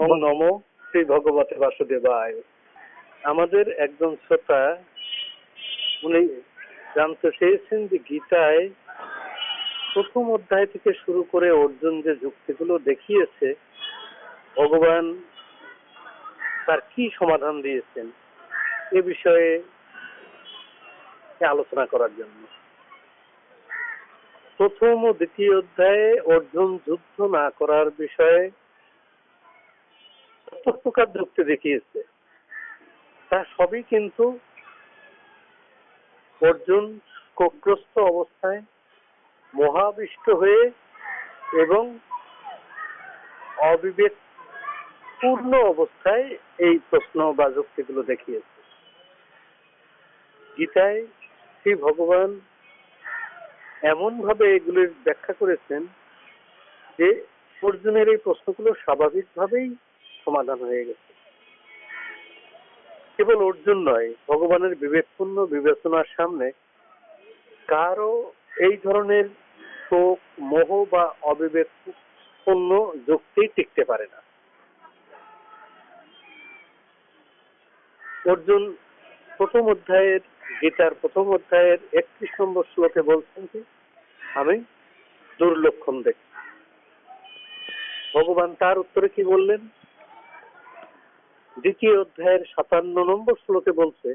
ওম নম শ্রী ভগবতে বাসুদেবায়। আমাদের একজন শ্রোতা, উনি জানতে চেয়েছেন যে গীতায় প্রথম অধ্যায় থেকে শুরু করে অর্জুন যে যুক্তিগুলো দেখিয়েছে, ভগবান তার কি সমাধান দিয়েছেন এ বিষয়ে আলোচনা করার জন্য। প্রথম ও দ্বিতীয় অধ্যায়ে অর্জুন যুদ্ধ না করার বিষয়ে প্রকার যুক্তি দেখিয়েছে। তা সবই কিন্তু অর্জুন শোকগ্রস্ত অবস্থায় মহাবিষ্ট হয়ে এবং অবিবেক পূর্ণ অবস্থায় এই প্রশ্ন বা যুক্তিগুলো দেখিয়েছে। গীতায় শ্রী ভগবান এমন ভাবে এগুলির ব্যাখ্যা করেছেন যে অর্জুনের এই প্রশ্নগুলো স্বাভাবিকভাবেই সমাধান হয়ে গেছে। কেবল অর্জুন নয়, ভগবানের বিবেকপূর্ণ বিবেচনার সামনে কারও এই ধরনের শোক, মোহ বা অবিবেকপূর্ণ যুক্তি টিকতে পারে না। অর্জুন প্রথম অধ্যায়ের গীতার প্রথম অধ্যায়ের একত্রিশ নম্বর শ্লোকে বলছেন যে আমি দুর্লক্ষণ দেখি। ভগবান তার উত্তরে কি বললেন? দ্বিতীয় অধ্যায়ের সাতান্ন নম্বর শ্লোকে বলছে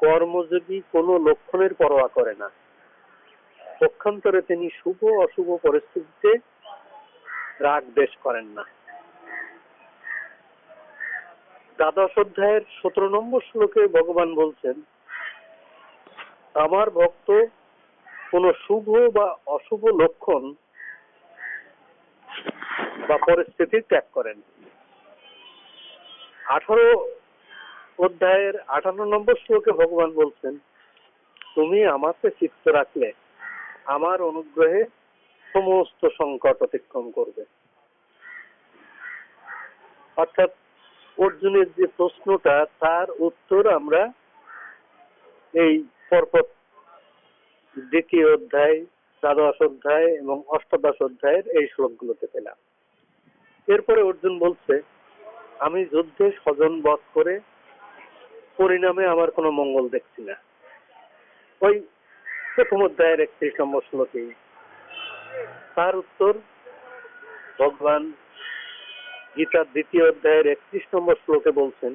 কর্মযোগী কোনো লক্ষণের পরোয়া করে না, পক্ষান্তরে তিনি শুভ, অশুভ পরিস্থিতিতে রাগ দেশ করেন না। দ্বাদশ অধ্যায়ের সতেরো নম্বর শ্লোকে ভগবান বলছেন, আমার ভক্ত কোন শুভ বা অশুভ লক্ষণ বা পরিস্থিতি ত্যাগ করেন। আঠারো অধ্যায়ের আঠান্ন নম্বর শ্লোকে ভগবান বলছেন, তুমি আমাকে চিত্ত রাখলে, আমার অনুগ্রহে সমস্ত সংকট অতিক্রম করবে। অর্থাৎ অর্জুনের যে প্রশ্নটা, তার উত্তর আমরা এই পরপর দ্বিতীয় অধ্যায়, দ্বাদশ অধ্যায় এবং অষ্টাদশ অধ্যায়ের এই শ্লোকগুলোতে পেলাম। এরপরে অর্জুন বলছে আমি যুদ্ধে স্বজন বধ করে পরিণামে আমার কোনো মঙ্গল দেখছি না। ওই প্রথম অধ্যায়ের একত্রিশ নম্বর শ্লোকেই তার উত্তর, ভগবান গীতার দ্বিতীয় অধ্যায়ের একত্রিশ নম্বর শ্লোকে বলছেন,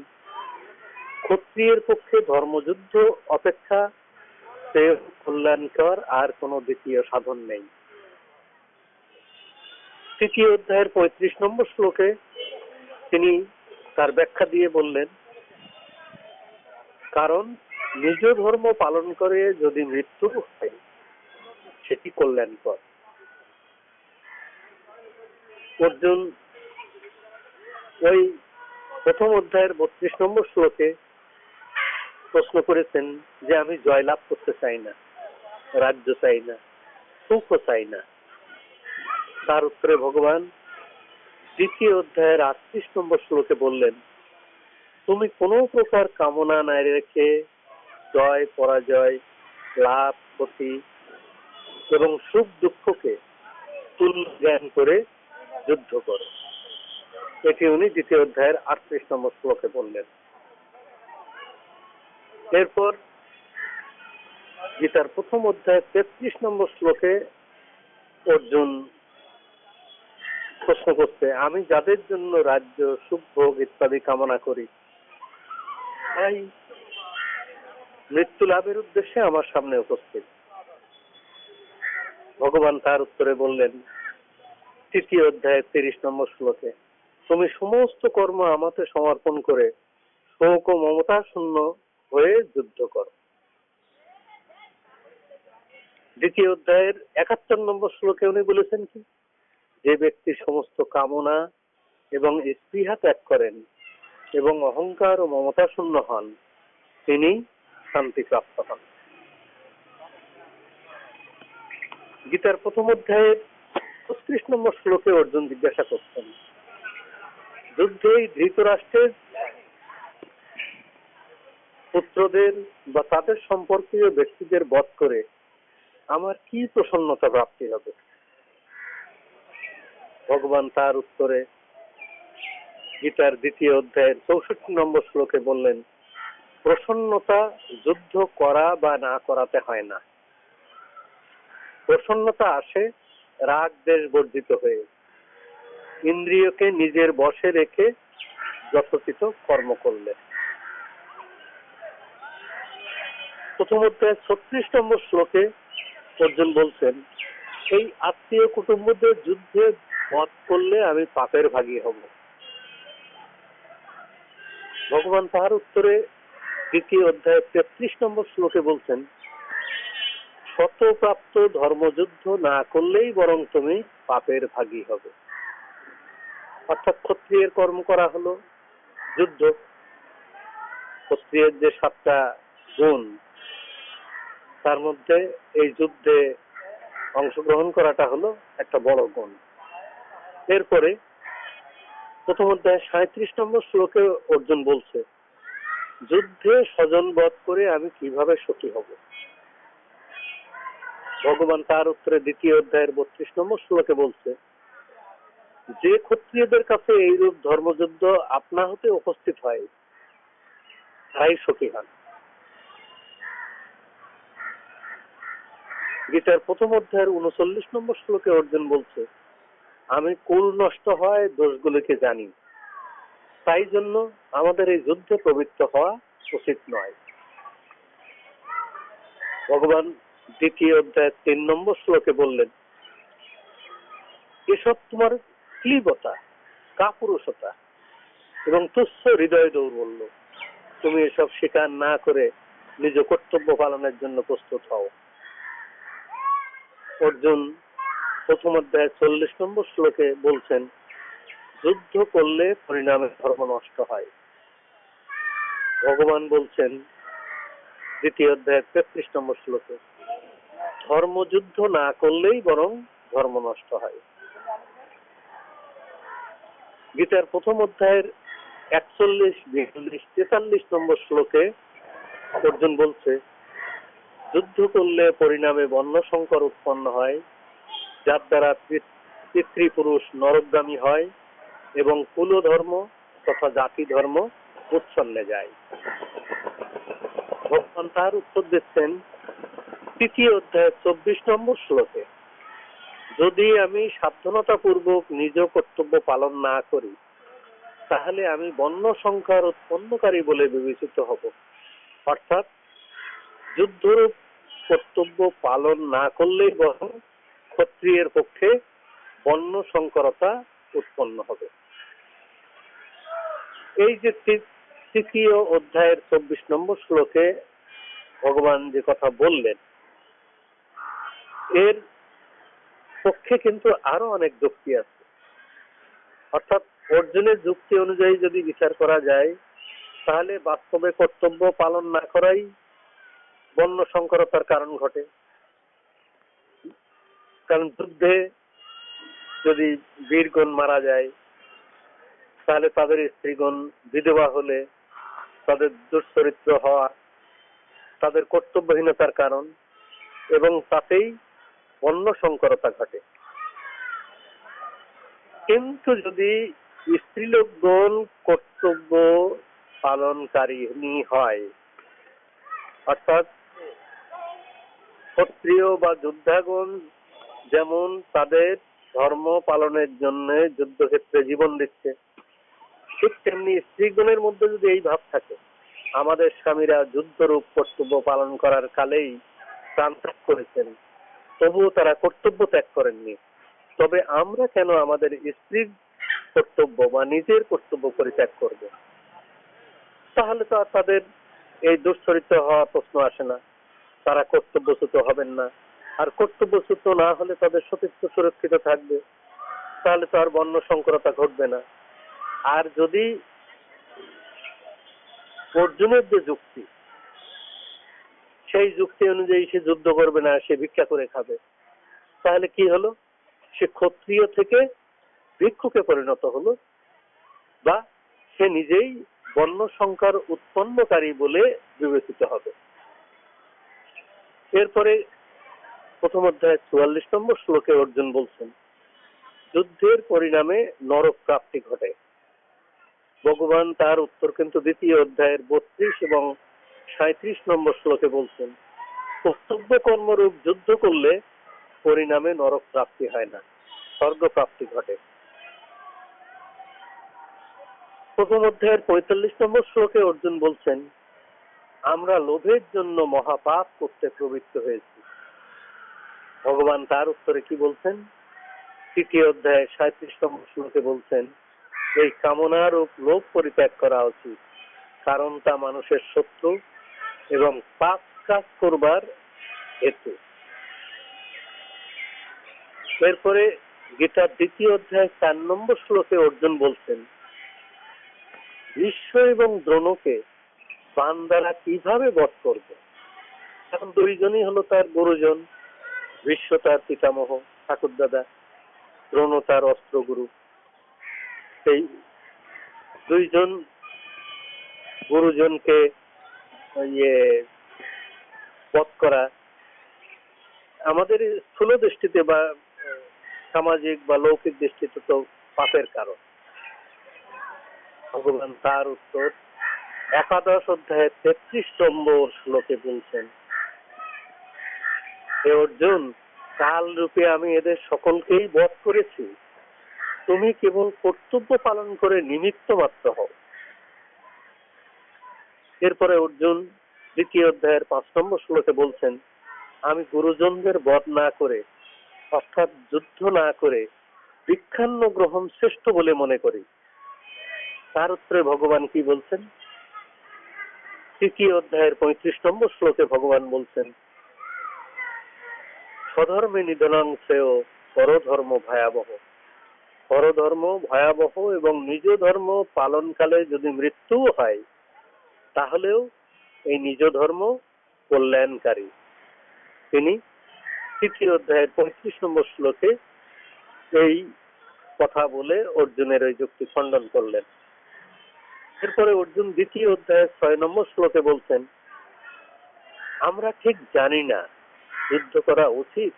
ক্ষত্রিয়ের পক্ষে ধর্মযুদ্ধ অপেক্ষা কল্যাণকর আর কোনো দ্বিতীয় সাধন নেই। তৃতীয় অধ্যায়ের পঁয়ত্রিশ নম্বর শ্লোকে তিনি তার ব্যাখ্যা দিয়ে বললেন, কারণ নিজ ধর্ম পালন করে যদি মৃত্যু হয়, সেটি কল্যাণকর। অর্জুন ওই প্রথম অধ্যায়ের বত্রিশ নম্বর শ্লোকে প্রশ্ন করেছেন যে, আমি জয়লাভ করতে চাই না, রাজ্য চাই না সুখও চাই না। তার উত্তরে ভগবান দ্বিতীয় অধ্যায়ের আটত্রিশ নম্বর শ্লোকে বললেন, তুমি কোনো প্রকার কামনা নাই রেখে জয়, পরাজয়, লাভ, ক্ষতি এবং সুখ দুঃখকে তুল জ্ঞান করে যুদ্ধ করো। এটি উনি দ্বিতীয় অধ্যায়ের আটত্রিশ নম্বর শ্লোকে বললেন। এরপর গীতার প্রথম অধ্যায় তেত্রিশ নম্বর শ্লোকে অর্জুন প্রশ্ন করছে, আমি যাদের জন্য রাজ্য সুখ ভোগ ইত্যাদি কামনা করি, তাই মৃত্যু লাভের উদ্দেশ্যে আমার সামনে উপস্থিত। ভগবান তার উত্তরে বললেন, তৃতীয় অধ্যায়ের তিরিশ নম্বর শ্লোকে, তুমি সমস্ত কর্ম আমাকে সমর্পণ করে শোক ও মমতা শূন্য হয়ে যুদ্ধ করো। দ্বিতীয় অধ্যায়ের একাত্তর নম্বর শ্লোকে উনি বলেছেন কি? যে ব্যক্তি সমস্ত কামনা এবং স্পৃহা ত্যাগ করেন এবং অহংকার ও মমতা শূন্য হন, তিনি শান্তি প্রাপ্ত হন। গীতার প্রথম অধ্যায়ের ছত্রিশ নম্বর শ্লোকে অর্জুন জিজ্ঞাসা করছেন যুদ্ধে ধৃতরাষ্ট্রের পুত্রদের বা তাদের সম্পর্কীয় ব্যক্তিদের বধ করে আমার কি প্রসন্নতা প্রাপ্তি হবে? ভগবান তার উত্তরে গীতার দ্বিতীয় অধ্যায়ের চৌষট্টি নম্বর শ্লোকে বললেন, প্রসন্নতা যুদ্ধ করা বা না করাতে হয় না। প্রসন্নতা আসে রাগ দেশ বর্জিত হয়ে। ইন্দ্রিয়কে নিজের বশে রেখে যথোচিত কর্ম করলে। প্রথম অধ্যায় ছত্রিশ নম্বর শ্লোকে অর্জুন বলছেন, এই আত্মীয় কুটুম্বদের যুদ্ধে বধ করলে আমি পাপের ভাগী হব। ভগবান তাহার উত্তরে দ্বিতীয় অধ্যায় তেত্রিশ নম্বর শ্লোকে বলছেন শতপ্রাপ্ত ধর্মযুদ্ধ না করলেই বরং তুমি পাপের ভাগী হবে। অর্থাৎ ক্ষত্রিয়ের কর্ম করা হলো, যুদ্ধ। ক্ষত্রিয়ের যে সাতটা গুণ, তার মধ্যে এই যুদ্ধে অংশগ্রহণ করাটা হলো একটা বড় গুণ। এরপরে প্রথম অধ্যায় সাঁত্রিশ নম্বর শ্লোকে অর্জুন বলছে, যুদ্ধে স্বজন বধ করে আমি কীভাবে সুখী হব? ভগবান তার উত্তরে দ্বিতীয় অধ্যায়ের বত্রিশ নম্বর শ্লোকে বলছে, যে ক্ষত্রিয়দের কাছে এইরূপ ধর্মযুদ্ধ আপনা হতে উপস্থিত হয়, তাই সুখী হন। গীতার প্রথম অধ্যায়ের উনচল্লিশ নম্বর শ্লোকে অর্জুন বলছে আমি কুল নষ্ট হয়, দোষগুলিকে জানি। তাই জন্য আমাদের এই যুদ্ধে প্রবৃত্ত হওয়া উচিত নয়। ভগবান দ্বিতীয় অধ্যায়ের তিন নম্বর শ্লোকে বললেন, এসব তোমার ক্লিবতা, কাপুরুষতা এবং তুচ্ছ হৃদয় দৌর্বল্য। তুমি এসব স্বীকার না করে নিজ কর্তব্য পালনের জন্য প্রস্তুত হও। অর্জুন প্রথম অধ্যায় চল্লিশ নম্বর শ্লোকে বলছেন, যুদ্ধ করলে পরিণামে ধর্ম নষ্ট হয়। ভগবান বলছেন, দ্বিতীয় অধ্যায় তেত্রিশ নম্বর শ্লোকে ধর্মযুদ্ধ না করলেই বরং ধর্ম নষ্ট হয়। গীতার প্রথম অধ্যায়ের একচল্লিশ, বিয়াল্লিশ, তেতাল্লিশ নম্বর শ্লোকে অর্জুন বলছে, যুদ্ধ করলে পরিণামে বন্য সংকর উৎপন্ন হয়। যার দ্বারা পিতৃপুরুষ নরকগামী হয় এবং কুল ধর্ম তথা জাতি ধর্ম উচ্ছন্নে যায়। ভগবান তার উত্তর দিচ্ছেন, তৃতীয় অধ্যায় চব্বিশ নম্বর শ্লোকে, যদি আমি সাবধানতা পূর্বক নিজ কর্তব্য পালন না করি, তাহলে আমি বন্য সংখ্যার উৎপন্নকারী বলে বিবেচিত হব। অর্থাৎ যুদ্ধরূপ কর্তব্য পালন না করলেই বরং ক্ষত্রিয়ের পক্ষে বন্য সংকরতা উৎপন্ন হবে। এই যে তৃতীয় অধ্যায়ের চব্বিশ নম্বর শ্লোকে ভগবান যে কথা বললেন, এর পক্ষে কিন্তু আরও অনেক যুক্তি আছে। অর্থাৎ অর্জুনের যুক্তি অনুযায়ী যদি বিচার করা যায়, তাহলে বাস্তবে কর্তব্য পালন না করাই বন্য সংকরতার কারণ ঘটে। কারণ যুদ্ধে যদি বীরগণ মারা যায়, তাহলে তাদের স্ত্রীগণ বিধবা হলে তাদের দুশ্চরিত্র হওয়া, তাদের কর্তব্যহীনতার কারণ এবং তাতেই বন্য সংকরতা ঘটে। কিন্তু যদি স্ত্রীলোকগণ কর্তব্য পালনকারী হয়, অর্থাৎ ক্ষত্রিয় বা যোদ্ধাগণ যেমন তাদের ধর্ম পালনের জন্য যুদ্ধক্ষেত্রে জীবন দিচ্ছে, ঠিক তেমনি স্ত্রীগণের মধ্যে যদি এই ভাব থাকে, আমাদের স্বামীরা যুদ্ধরূপ কর্তব্য পালন করার কালেই প্রাণ ত্যাগ করেছেন, তবুও তারা কর্তব্য ত্যাগ করেননি। তবে আমরা কেন আমাদের স্ত্রীর কর্তব্য বা নিজের কর্তব্য পরিত্যাগ করব? তাহলে তো আর তাদের এই দুশ্চরিত্র হওয়া প্রশ্ন আসে না। তারা কর্তব্যচ্যুত হবেন না। আর কর্তব্যচ্যুত না হলে তাদের সতীত্ব সুরক্ষিত থাকবে, তাহলে তো আর বন্য সংকরতা ঘটবে না। আর যদি অর্জুনের যে যুক্তি, সেই যুক্তি অনুযায়ী সে যুদ্ধ করবে না, সে ভিক্ষা করে খাবে, তাহলে কি হলো? সে ক্ষত্রিয় থেকে ভিক্ষুকে পরিণত হলো, বা সে নিজেই বন্য সংখ্যার উৎপন্নকারী বলে বিবেচিত হবে। এরপরে প্রথম অধ্যায় চুয়াল্লিশ নম্বর শ্লোকে অর্জুন বলছেন, যুদ্ধের পরিণামে নরক প্রাপ্তি ঘটে। ভগবান তার উত্তর কিন্তু দ্বিতীয় অধ্যায়ের বত্রিশ এবং সাঁত্রিশ নম্বর শ্লোকে বলছেন, কর্তব্য কর্মরূপ যুদ্ধ করলে পরিণামে নরক প্রাপ্তি হয় না, স্বর্গ প্রাপ্তি ঘটে। প্রথম অধ্যায়ের পঁয়তাল্লিশ নম্বর শ্লোকে অর্জুন বলছেন, আমরা লোভের জন্য মহাপাপ করতে প্রবৃত্ত হয়েছি। ভগবান তার উত্তরে কি বলছেন? তৃতীয় অধ্যায় সাঁত্রিশ নম্বর শ্লোকে বলছেন, এই কামনারূপ লোভ পরিত্যাগ করা উচিত, কারণ তা মানুষের শত্রু এবং পাপ কাজ করবার হেতু। এরপরে গীতার দ্বিতীয় অধ্যায় চার নম্বর শ্লোকে অর্জুন বলছেন বিশ্ব এবং দ্রোণকে বান্দারা কীভাবে বধ করবে? এখন দুইজনই হলো তার গুরুজন। বিশ্ব তার পিতামহ ঠাকুর দাদা দ্রোণ তার অস্ত্রগুরু। সেই দুইজন গুরুজনকে ইয়ে বধ করা আমাদের স্থূল দৃষ্টিতে বা সামাজিক বা লৌকিক দৃষ্টিতে তো পাপের কারণ। ভগবান তার উত্তর একাদশ অধ্যায়ের তেত্রিশ নম্বর শ্লোকে বলছেন হে অর্জুন কাল রূপে আমি এদের সকলকেই বধ করেছি। তুমি কেবল কর্তব্য পালন করে নিমিত্ত মাত্র হও। এরপরে অর্জুন দ্বিতীয় অধ্যায়ের পাঁচ নম্বর শ্লোকে বলছেন, আমি গুরুজনদের বধ না করে, অর্থাৎ যুদ্ধ না করে, ভিক্ষান্ন গ্রহণ শ্রেষ্ঠ বলে মনে করি। তার উত্তরে ভগবান কি বলছেন? তৃতীয় অধ্যায়ের পঁয়ত্রিশ নম্বর শ্লোকে ভগবান বলছেন স্বধর্মে নিধনাং শ্রেয় পরধর্ম ভয়াবহ। পরধর্ম ভয়াবহ এবং নিজ ধর্ম পালনকালে যদি মৃত্যু হয়, তাহলেও এই নিজ ধর্ম কল্যাণকারী। তিনি তৃতীয় অধ্যায়ের পঁয়ত্রিশ নম্বর শ্লোকে এই কথা বলে অর্জুনের ওই যুক্তি খণ্ডন করলেন। এরপরে অর্জুন দ্বিতীয় অধ্যায়ের ছয় নম্বর শ্লোকে বলছেন, আমরা ঠিক জানি না যুদ্ধ করা উচিত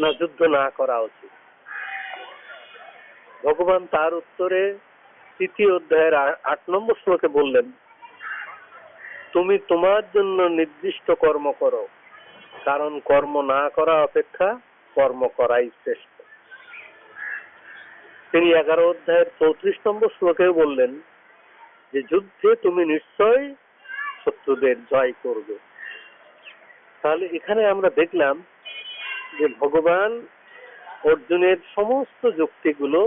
না যুদ্ধ না করা উচিত? ভগবান তার উত্তরে তৃতীয় অধ্যায়ের আট নম্বর শ্লোকে বললেন, তুমি তোমার জন্য নির্দিষ্ট কর্ম করো, কারণ কর্ম না করা অপেক্ষা কর্ম করাই শ্রেষ্ঠ। তিনি এগারো অধ্যায়ের চৌত্রিশ নম্বর শ্লোকে বললেন, যে যুদ্ধে তুমি নিশ্চয় শত্রুদের জয় করবে। তাহলে এখানে আমরা দেখলাম যে ভগবান অর্জুনের সমস্ত যুক্তিগুলো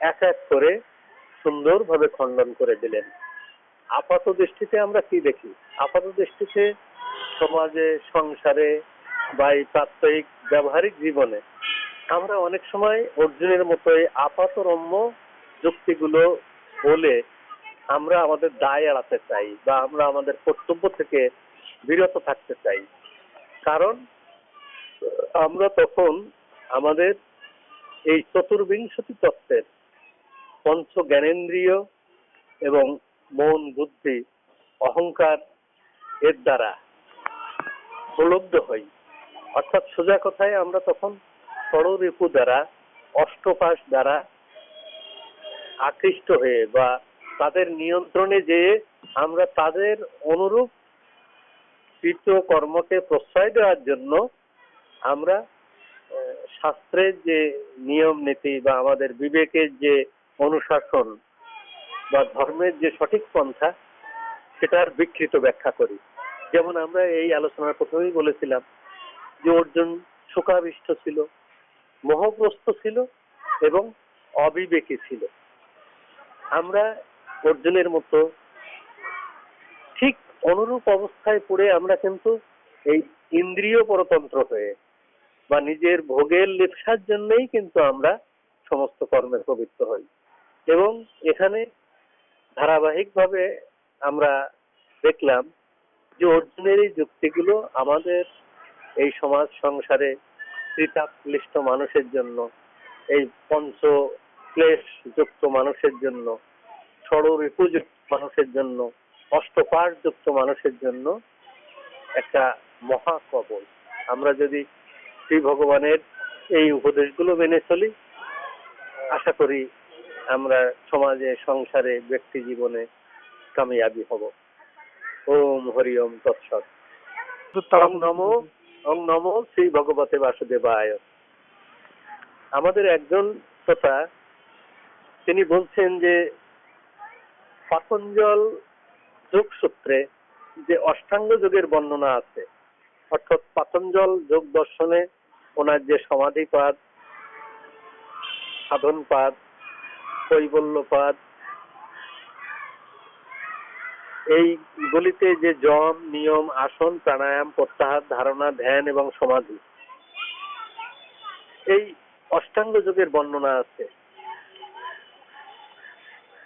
এক এক করে সুন্দরভাবে খণ্ডন করে দিলেন। আপাত দৃষ্টিতে আমরা কি দেখি? আপাত দৃষ্টিতে সমাজে, সংসারে বা এই প্রাত্যহিক ব্যবহারিক জীবনে আমরা অনেক সময় অর্জুনের মতো এই আপাতরম্য যুক্তিগুলো বলে আমরা আমাদের দায় এড়াতে চাই বা আমরা আমাদের কর্তব্য থেকে বিরত থাকতে চাই। কারণ, আমরা তখন আমাদের এই চতুর্বিংশতি তত্ত্বের পঞ্চ জ্ঞানেন্দ্রিয় এবং মন বুদ্ধি অহংকার এর দ্বারা প্রলব্ধ হই। অর্থাৎ সোজা কথায় আমরা তখন ষড়রিপু দ্বারা, অষ্টপাশ দ্বারা আকৃষ্ট হয়ে বা তাদের নিয়ন্ত্রণে যেয়ে আমরা তাদের অনুরূপ কৃত কর্মকে প্রশ্রয় দেওয়ার জন্য আমরা শাস্ত্রের যে নিয়ম নীতি বা আমাদের বিবেকের যে অনুশাসন বা ধর্মের যে সঠিক পন্থা, সেটার বিকৃত ব্যাখ্যা করি। যেমন আমরা এই আলোচনার প্রথমেই বলেছিলাম যে অর্জুন শোকাবিষ্ট ছিল, মোহগ্রস্ত ছিল এবং অবিবেকী ছিল। আমরা অর্জুনের মতো ঠিক অনুরূপ অবস্থায় পড়ে আমরা কিন্তু এই ইন্দ্রিয় পরতন্ত্র হয়ে বা নিজের ভোগের লেপসার জন্যই কিন্তু আমরা সমস্ত কর্মে প্রবৃত্ত হই। এবং এখানে ধারাবাহিকভাবে আমরা দেখলাম যে অর্জুনের এই যুক্তিগুলো আমাদের এই সমাজ সংসারে ক্লিষ্ট মানুষের জন্য, এই পঞ্চ ক্লেশ যুক্ত মানুষের জন্য ষড়রিপুযুক্ত মানুষের জন্য অষ্টপাশ যুক্ত মানুষের জন্য একটা মহা কবল আমরা যদি শ্রী ভগবানের এই উপদেশগুলো মেনে চলি, আশা করি আমরা সমাজে, সংসারে, ব্যক্তি জীবনে কামিয়াবি হব। ওম হরি ওম তৎসৎ। ওং নমো ওং নমো শ্রী ভগবতে বাসুদেবায়। আমাদের একজন শ্রোতা তিনি বলছেন যে, পাতঞ্জল যোগসূত্রে যে অষ্টাঙ্গ যোগের বর্ণনা আছে, অর্থাৎ পাতঞ্জল যোগ দর্শনে ওনার যে সমাধিপাদ, সাধনপাদ, কৈবল্যপাদ এইগুলিতে যে জম, নিয়ম, আসন, প্রাণায়াম, প্রত্যাহার, ধারণা, ধ্যান এবং সমাধি, এই অষ্টাঙ্গ যোগের বর্ণনা আছে।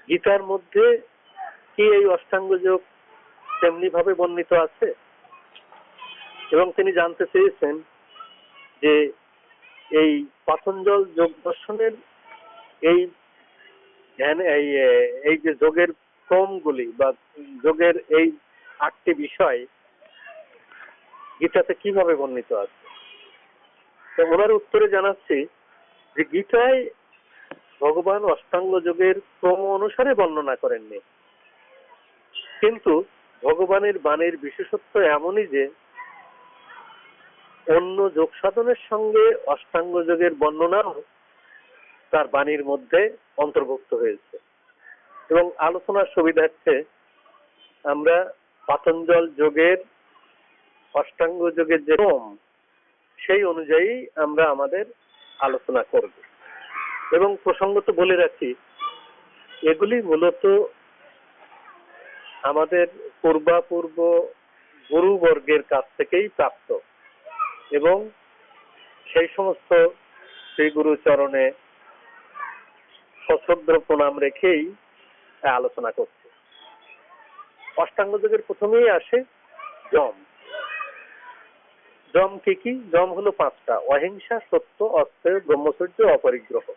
গীতার মধ্যে কি এই অষ্টাঙ্গ যোগ তেমনি ভাবে বর্ণিত আছে? এবং তিনি জানতে চেয়েছেন যে এই পাতঞ্জল যোগ দর্শনের এই ধ্যান, এই এই যে যোগের ক্রমগুলি বা যোগের এই আটটি বিষয় গীতাতে কীভাবে বর্ণিত আছে? তো ওনার উত্তরে জানাচ্ছি যে গীতায় ভগবান অষ্টাঙ্গ যোগের ক্রম অনুসারে বর্ণনা করেননি। কিন্তু ভগবানের বাণীর বিশেষত্ব এমনই যে, অন্য যোগ সাধনের সঙ্গে অষ্টাঙ্গ যোগের বর্ণনাও তার বাণীর মধ্যে অন্তর্ভুক্ত হয়েছে। এবং আলোচনার সুবিধার্থে আমরা পাতঞ্জল যোগের অষ্টাঙ্গ যোগের যে ক্রম সেই অনুযায়ী আমরা আমাদের আলোচনা করব। এবং প্রসঙ্গত বলে রাখি, এগুলি মূলত আমাদের পূর্বাপূর্ব গুরুবর্গের কাছ থেকেই প্রাপ্ত। এবং সেই সমস্ত শ্রী গুরু চরণে প্রণাম রেখেই আলোচনা করছে। অষ্টাঙ্গ যোগের প্রথমেই আসে জম জম কি কি? জম হলো পাঁচটা। অহিংসা, সত্য অস্ত্র ব্রহ্মচর্য, অপরিগ্রহ।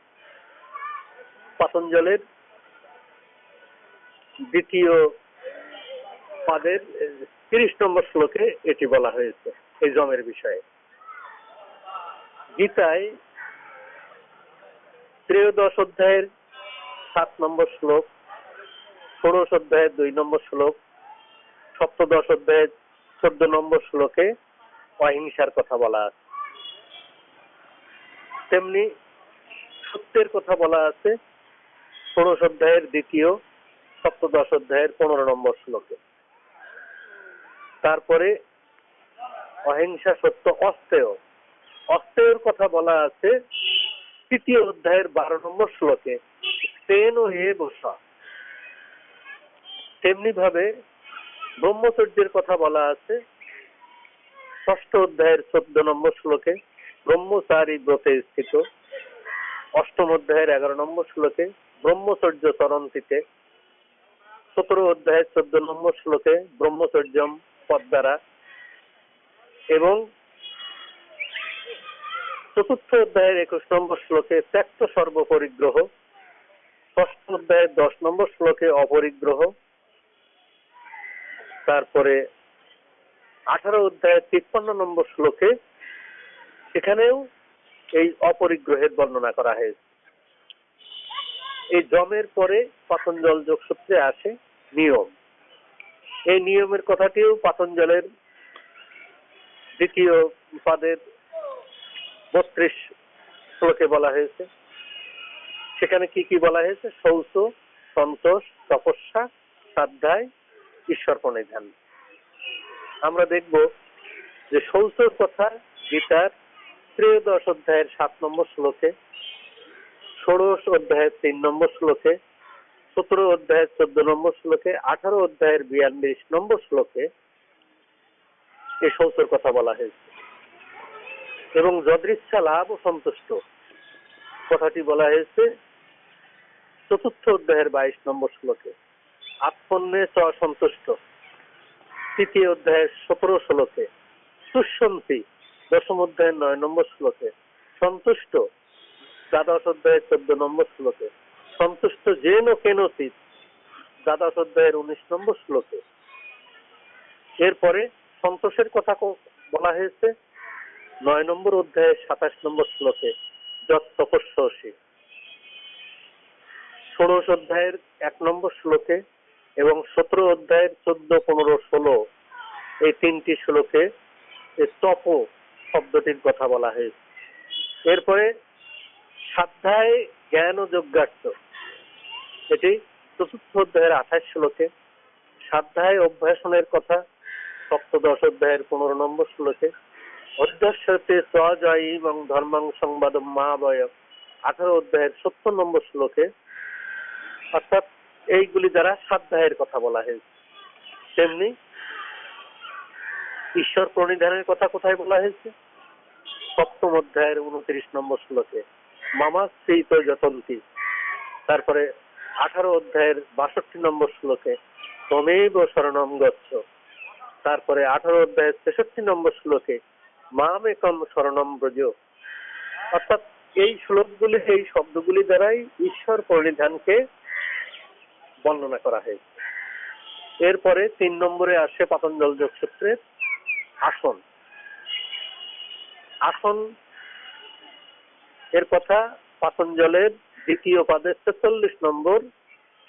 পাতঞ্জলের দ্বিতীয় পাদের তিরিশ নম্বর শ্লোকে এটি বলা হয়েছে, এই জমের বিষয়ে। গীতায় ত্রয়োদশ অধ্যায়ের সাত নম্বর শ্লোক, ষোড়শ অধ্যায়ের দুই নম্বর শ্লোক, সপ্তদশ অধ্যায়ের চোদ্দ নম্বর শ্লোকে অহিংসার কথা বলা আছে। তেমনি সত্যের কথা বলা আছে, ষোড়শ অধ্যায়ের দ্বিতীয়, সপ্তদশ অধ্যায়ের পনেরো নম্বর শ্লোকে। তারপরে অহিংসা সত্য অস্তেয়। অস্তেয়র কথা বলা আছে তৃতীয় অধ্যায়ের বারো নম্বর শ্লোকে ও হে বসা। তেমনি ভাবে ব্রহ্মচর্যের কথা বলা আছে ষষ্ঠ অধ্যায়ের চোদ্দ নম্বর শ্লোকে, ব্রহ্মচারী ব্রতে স্থিত। অষ্টম অধ্যায়ের এগারো নম্বর শ্লোকে, ব্রহ্মচর্য চরন্তিতে। সতেরো অধ্যায়ের চোদ্দ নম্বর শ্লোকে, ব্রহ্মচর্যম পদ্মারা এবং চতুর্থ অধ্যায়ের একুশ নম্বর শ্লোকে ত্যক্ত সর্বপরিগ্রহ, ষষ্ঠ অধ্যায়ের দশ নম্বর শ্লোকে অপরিগ্রহ, তারপরে আঠারো অধ্যায়ের তিপ্পান্ন নম্বর শ্লোকে সেখানেও এই অপরিগ্রহের বর্ণনা করা হয়েছে। এই জমের পরে পতঞ্জল যোগসূত্রে আসে নিয়ম। এই নিয়মের কথাটিও পাতঞ্জলের দ্বিতীয় পাদের বত্রিশ শ্লোকে বলা হয়েছে। সেখানে কি কি বলা হয়েছে? শৌচ সন্তোষ, তপস্যা, শ্রদ্ধায় ঈশ্বর ধ্যান। আমরা দেখব যে শৌচর কথা গীতার ত্রয়োদশ অধ্যায়ের সাত নম্বর শ্লোকে, ষোড়শ অধ্যায়ের তিন নম্বর শ্লোকে সতেরো অধ্যায়ের চোদ্দ নম্বর শ্লোকে, আঠারো অধ্যায়ের বিয়াল্লিশ নম্বর শ্লোকে এই শৌচর কথা বলা হয়েছে। এবং যদৃচ্ছা লাভ ও সন্তুষ্ট। কথাটি বলা হয়েছে চতুর্থ অধ্যায়ের বাইশ নম্বর শ্লোকে, আত্মন্যে চ সন্তুষ্ট। তৃতীয় অধ্যায়ের সতেরো শ্লোকে সুশান্তি দশম অধ্যায়ের নয় নম্বর শ্লোকে, সন্তুষ্ট। দ্বাদশ অধ্যায়ের চোদ্দ নম্বর শ্লোকে সন্তুষ্ট যেন কেনচিত দ্বাদশ অধ্যায়ের উনিশ নম্বর শ্লোকে। এরপরে সন্তোষের কথা বলা হয়েছে, নয় নম্বর অধ্যায়ের সাতাশ নম্বর শ্লোকে যত তপস্যসী ষোড়শ অধ্যায়ের এক নম্বর শ্লোকে এবং সতেরো অধ্যায়ের চোদ্দ, পনেরো, ষোলো এই তিনটি শ্লোকে তপ শব্দটির কথা বলা হয়েছে। এরপরে সাধ্যায় জ্ঞান ও যজ্ঞার্থ। এটি চতুর্থ অধ্যায়ের আঠাশ শ্লোকে সাধ্যায় অভ্যাসনের কথা, সপ্তদশ অধ্যায়ের পনেরো নম্বর শ্লোকে অধ্যক্ষতে স্বজয়ী এবং ধর্মাং সংবাদ মহাবয় আঠারো অধ্যায়ের সত্তর নম্বর শ্লোকে, অর্থাৎ এইগুলি দ্বারা সাধ্যায়ের কথা বলা হয়েছে। তেমনি ঈশ্বর প্রণিধানের কথা কোথায় বলা হয়েছে? সপ্তম অধ্যায়ের উনত্রিশ নম্বর শ্লোকে মামা শ্রীত যতন্তি। তারপরে আঠারো অধ্যায়ের বাষট্টি নম্বর শ্লোকে, তমেব শরণম গচ্ছ। তারপরে আঠারো অধ্যায়ের তেষট্টি নম্বর শ্লোকে মাম একম শরণম ব্রজ। অর্থাৎ এই শ্লোকগুলি, এই শব্দগুলি দ্বারাই ঈশ্বর পরিধানকে বর্ণনা করা হয়েছে। এরপরে তিন নম্বরে আসে পাতঞ্জল যোগ যোগসূত্রের আসন। আসন, এর কথা পাতঞ্জলের দ্বিতীয় পাদের ছেচল্লিশ নম্বর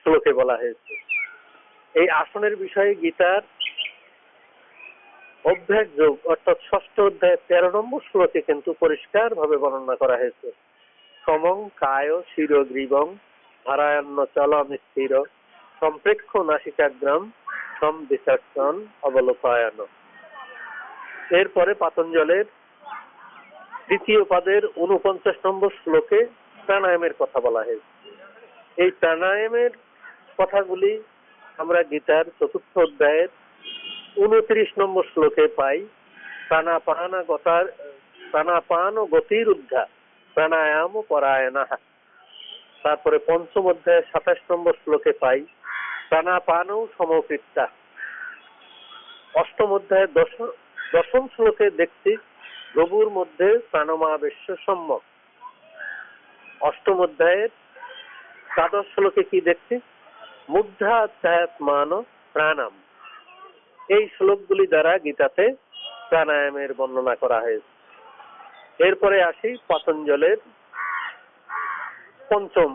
শ্লোকে বলা হয়েছে। এই আসনের বিষয়ে গীতার অভ্যাস যোগ, অর্থাৎ ষষ্ঠ অধ্যায়ের তেরো নম্বর শ্লোকে কিন্তু পরিষ্কার ভাবে বর্ণনা করা হয়েছে। সমং কায় শিরগ্রীবং ধারায়ণ চলম স্থির সম্প্রেক্ষ নাসিকাগ্রাম সম বিসর্জন অবলোকায়ন এরপরে পাতঞ্জলের দ্বিতীয় পাদের উনপঞ্চাশ নম্বর শ্লোকে প্রাণায়ামের কথা বলা হয়েছে। এই প্রাণায়ামের কথাগুলি আমরা গীতার চতুর্থ অধ্যায়ের উনত্রিশ নম্বর শ্লোকে পাই। প্রাণাপান গতার প্রাণাপান ও গতির উদ্ধার, প্রাণায়াম ও পরায়ণা তারপরে পঞ্চম অধ্যায়ের সাতাশ নম্বর শ্লোকে পাই, প্রাণাপান ও সমকৃত্যা অষ্টম অধ্যায়ের দশ, দশম শ্লোকে দেখছি, প্রভুর মধ্যে প্রাণমাবেশ্য সম্যক অষ্টম অধ্যায়ের দ্বাদশ শ্লোকে কি দেখছি? মুগ্ধা অধ্যায়াত্মান প্রাণাম। এই শ্লোকগুলি দ্বারা গীতাতে প্রাণায়ামের বর্ণনা করা হয়েছে। এরপরে আসি পতঞ্জলের পঞ্চম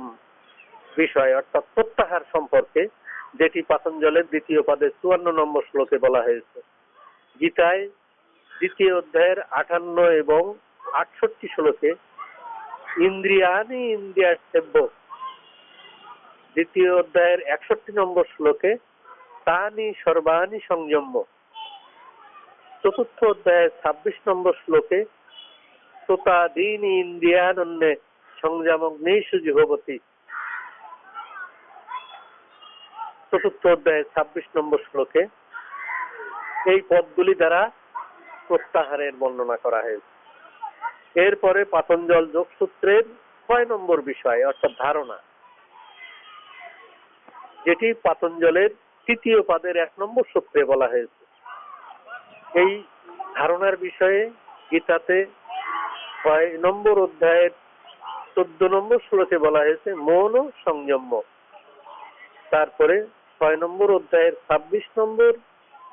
বিষয়, অর্থাৎ প্রত্যাহার সম্পর্কে, যেটি পাতঞ্জলের দ্বিতীয় পাদে চুয়ান্ন নম্বর শ্লোকে বলা হয়েছে। গীতায় দ্বিতীয় অধ্যায়ের আটান্ন এবং আটষট্টি শ্লোকে ইন্দ্রিয়ানি ইন্দ্রিয়ার সেব্য দ্বিতীয় অধ্যায়ের একষট্টি নম্বর শ্লোকে তানি সর্বাণি সংযম্য। চতুর্থ অধ্যায়ের ছাব্বিশ নম্বর শ্লোকে তোতা দিন ইন্দ্রিয়ানন্যে সংযমগ্নেশু জিহবতী। চতুর্থ অধ্যায়ের ছাব্বিশ নম্বর শ্লোকে এই পদগুলি দ্বারা প্রত্যাহারের বর্ণনা করা হয়েছে। এরপরে পাতঞ্জল যোগসূত্রের ছয় নম্বর বিষয়, অর্থাৎ ধারণা, যেটি পাতঞ্জলের তৃতীয় পাদের এক নম্বর সূত্রে বলা হয়েছে। এই ধারণার বিষয়ে গীতাতে ছয় নম্বর অধ্যায়ের চোদ্দ নম্বর শ্লোকে বলা হয়েছে, মৌন ও সংযম্য। তারপরে ছয় নম্বর অধ্যায়ের ছাব্বিশ নম্বর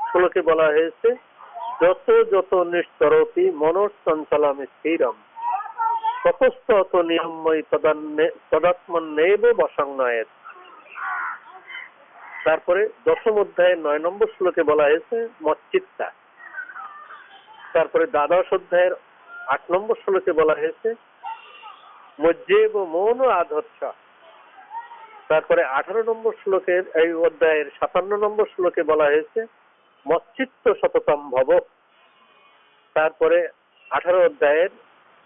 শ্লোকে বলা হয়েছে যত যত নিস্তরতি মনশ্চঞ্চলাম স্থিরম ততস্থ অত নিয়মময় তদাত্মন্যেব বসংনয়েত। তারপরে দশম অধ্যায়ের নয় নম্বর শ্লোকে বলা হয়েছে, মচ্চিত্তা। তারপরে দ্বাদশ অধ্যায়ের আট নম্বর শ্লোকে বলা হয়েছে, মজ্জেব মৌন আধর্ষ তারপরে আঠারো নম্বর শ্লোকের এই অধ্যায়ের সাতান্ন নম্বর শ্লোকে বলা হয়েছে মচ্চিত্ত শততম ভব। তারপরে আঠারো অধ্যায়ের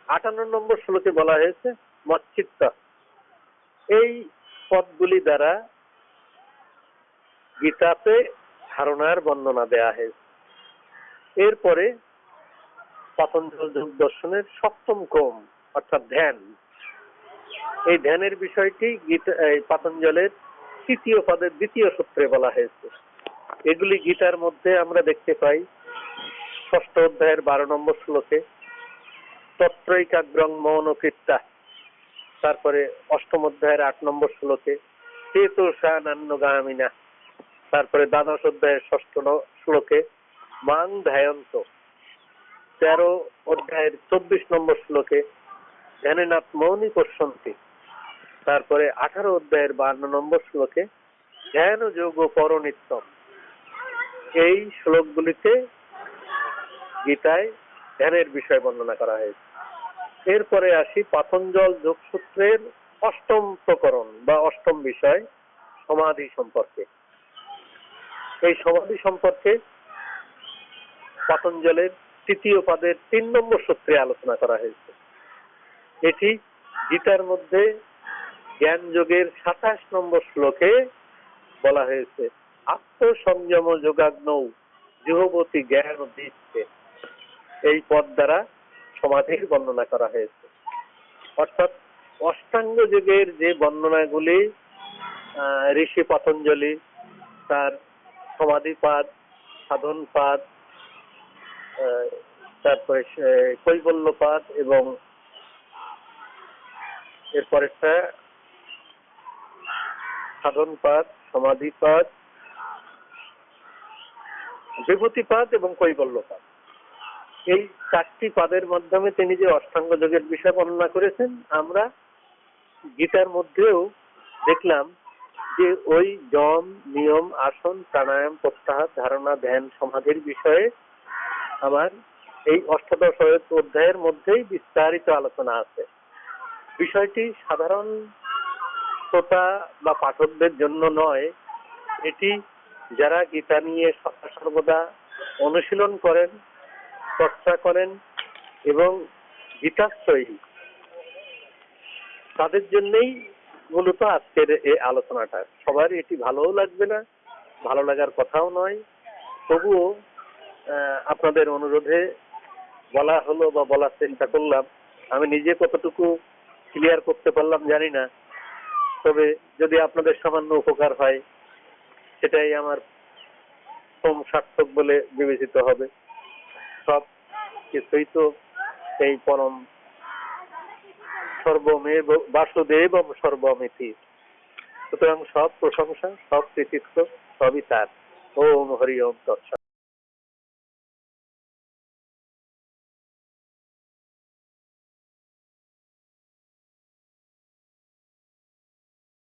আটান্ন নম্বর শ্লোকে বলা হয়েছে মচ্চিত্ত এই পদগুলি দ্বারা গীতাতে ধারণার বর্ণনা দেয়া হয়েছে। এরপরে পতঞ্জল যোগ দর্শনের সপ্তম ক্রম, অর্থাৎ ধ্যান। এই ধ্যানের বিষয়টি গীতা, এই পাতঞ্জলের তৃতীয় পদের দ্বিতীয় সূত্রে বলা হয়েছে। এগুলি গীতার মধ্যে আমরা দেখতে পাই। ষষ্ঠ অধ্যায়ের বারো নম্বর শ্লোকে তত্রৈকাগ্রং মৌনকৃত্যা তারপরে অষ্টম অধ্যায়ের আট নম্বর শ্লোকে চেতুষানান্নগামিনা তারপরে দ্বাদশ অধ্যায়ের ষষ্ঠ শ্লোকে, মাং ধ্যায়ন্ত। তেরো অধ্যায়ের চব্বিশ নম্বর শ্লোকে, ধ্যানেনাথ মৌনি পশ্যন্তি। তারপরে আঠারো অধ্যায়ের বান্ন নম্বর শ্লোকে জ্ঞান যোগ পরনিত্যম। এই শ্লোকগুলিতে গীতায় ধ্যানের বিষয় বর্ণনা করা হয়েছে। এরপরে আসি পাতঞ্জল যোগসূত্রের অষ্টম প্রকরণ বা অষ্টম বিষয়, সমাধি সম্পর্কে। এই সমাধি সম্পর্কে পাতঞ্জলের তৃতীয় পাদের তিন নম্বর সূত্রে আলোচনা করা হয়েছে। এটি গীতার মধ্যে জ্ঞান যোগের সাতাশ নম্বর শ্লোকে বলা হয়েছে। আত্মসংযম যোগাগ্নৌ, জুহবতী জ্ঞান দিচ্ছে এই পদ দ্বারা সমাধির বর্ণনা করা হয়েছে। অর্থাৎ অষ্টাঙ্গ যুগের যে বর্ণনাগুলি ঋষি পতঞ্জলি তার সমাধিপাদ, সাধনপাদ তারপরে কৈবল্যপাদ এবং এরপরেরটা সাধনপাদ, সমাধিপাদ বিভূতিপাদ এবং কৈবল্যপাদ। এই চারটি পাদের মাধ্যমে তিনি যে অষ্টাঙ্গ যোগের বিষয় বর্ণনা করেছেন, আমরা গীতার মধ্যেও দেখলাম যে ওই যম, নিয়ম, আসন, প্রাণায়াম, প্রত্যাহার, ধারণা, ধ্যান, সমাধির বিষয়ে আমার এই অষ্টাদশ অধ্যায়ের মধ্যেই বিস্তারিত আলোচনা আছে। বিষয়টি সাধারণ শ্রোতা বা পাঠকদের জন্য নয়, এটি যারা গীতা নিয়ে সর্বদা অনুশীলন করেন, চর্চা করেন এবং গীতাশ্রয়ী, তাদের জন্যই মূলত আজকের এই আলোচনাটা। সবার এটি ভালোও লাগবে না, ভালো লাগার কথাও নয়। তবুও আপনাদের অনুরোধে বলা হলো বা বলার চেষ্টা করলাম। আমি নিজে কতটুকু ক্লিয়ার করতে পারলাম জানি না। তবে যদি আপনাদের সামান্য উপকার হয় সেটাই আমার শ্রম সার্থক বলে বিবেচিত হবে। সব কিছুই তো এই পরম সর্বমেব বাসুদেব সর্বমিতি। সুতরাং সব প্রশংসা, সব কৃতিত্ব সবই তার। ওম হরি ওম তৎসৎ।